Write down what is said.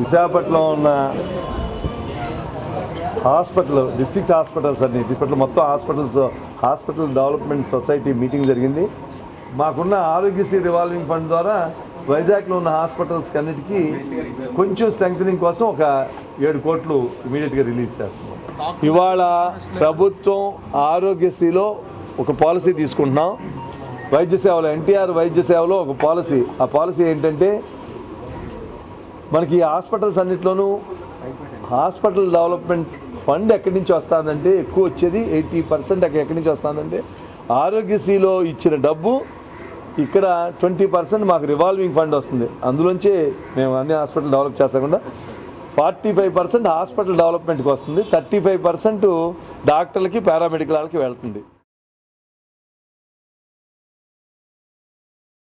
విశాఖపట్నం ఉన్న hospital district hospitals అన్ని. Hospital మొత్తం hospitals hospital development society meeting జరిగింది. మాకున్న ఆరోగ్యశ్రీ రివాల్వింగ్ ఫండ్ ద్వారా వైజాగ్లో ఉన్న హాస్పిటల్స్ అన్నిటికీ కొంచెం స్ట్రెంగ్థనింగ్ కోసం ఒక ఏడు కోట్లు ఇమీడియట్గా రిలీజ్ చేస్తున్నాం. ఇవాళ ప్రభుత్వం ఆరోగ్యశ్రీలో ఒక పాలసీ తీసుకుంటున్నాం. వైద్య సేవలో ఎన్టీఆర్ వైద్య సేవలో ఒక పాలసీ. ఆ పాలసీ ఏంటంటే మనకి ఈ హాస్పిటల్స్ అన్నింటిలోనూ హాస్పిటల్ డెవలప్మెంట్ ఫండ్ ఎక్కడి నుంచి వస్తుందంటే ఎక్కువ వచ్చేది ఎయిటీ పర్సెంట్ ఎక్కడి నుంచి వస్తుందంటే ఆరోగ్యశ్రీలో ఇచ్చిన డబ్బు ఇక్కడ ట్వంటీ పర్సెంట్ మాకు రివాల్వింగ్ ఫండ్ వస్తుంది. అందులోంచే మేము అన్ని హాస్పిటల్ డెవలప్ చేస్తాకుండా ఫార్టీ ఫైవ్ పర్సెంట్ హాస్పిటల్ డెవలప్మెంట్కి వస్తుంది. థర్టీ ఫైవ్ పర్సెంట్ డాక్టర్లకి పారామెడికల్ వాళ్ళకి వెళ్తుంది.